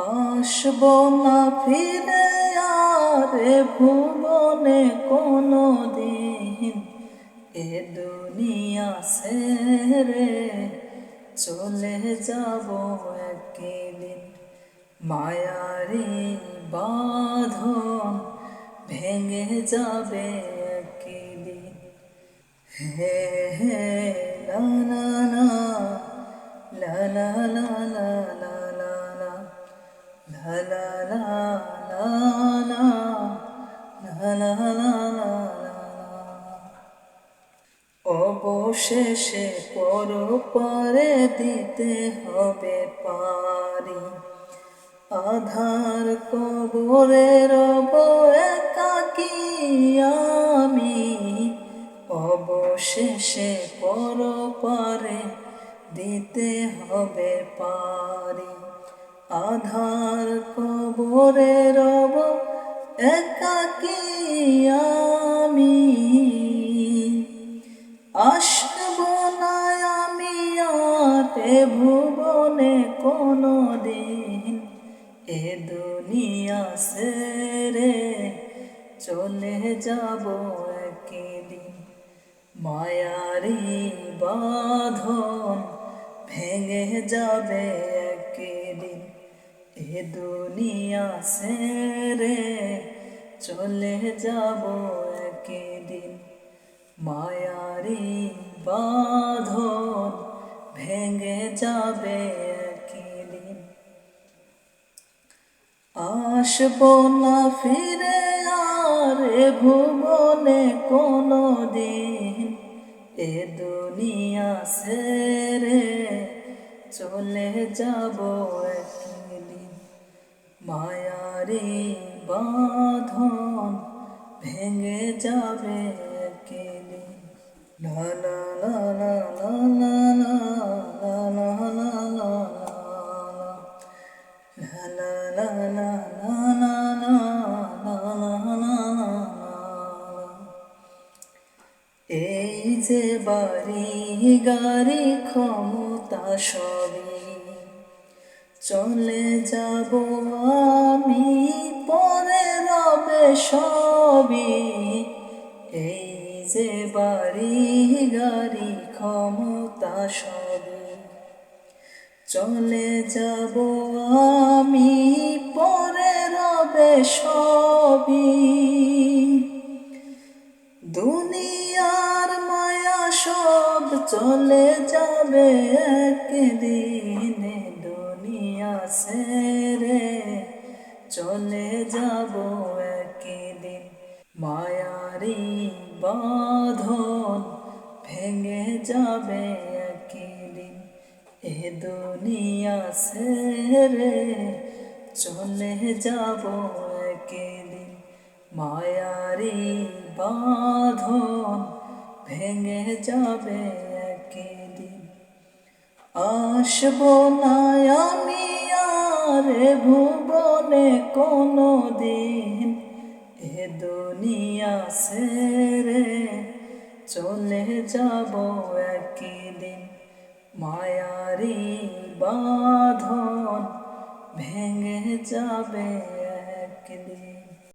আসব না ফিরে আর ভুবনে কোনো দিন এ দুনিয়া সেরে চলে যাব একদিন। মায়ারি বাঁধন ভেঙে যাবে একদিন। হে হে লা লা লা লা লা লা লা অবশেষে পর পরে দিতে হবে পারি আধার কবরে রব একাকি আমি অবশেষে পর পরে দিতে হবে পারি আধার কবরে রব একাকি এ দুনিয়া সেরে চলে যাব একদিন। মায়ারি বাঁধন ভেঙে যাবে একদিন। এ দুনিয়া সেরে চলে যাব একদিন। মায়ারি বাঁধন ভেঙে যাবে আসব না ফিরে আর ভুবনে কোনো দিন এ দুনিয়া সেরে চলে যাব একদিন। মায়ারি বাঁধন ভেঙে যাবে একদিন। লা এই যে বাড়ি, গাড়ি, ক্ষমতা সবই চলে যাব আমি, পরে রবে সবই। এই যে বাড়ি, গাড়ি, ক্ষমতা সবই চলে যাব আমি, পরে রবে সবই। সব চলে যাবে একদিন দুনিয়া সেরে। চলে যাব একদিন মায়ারি বাঁধন, ভেঙে যাবে একদিন এ দুনিয়া সেরে। চলে যাব একদিন মায়ারি বাঁধন ভেঙে যাবে একদিন। আসব না আমি আর ভুবনে কোনো দিন এ দুনিয়া সেরে চলে যাব একদিন। মায়ারি বাঁধন ভেঙে যাবে একদিন।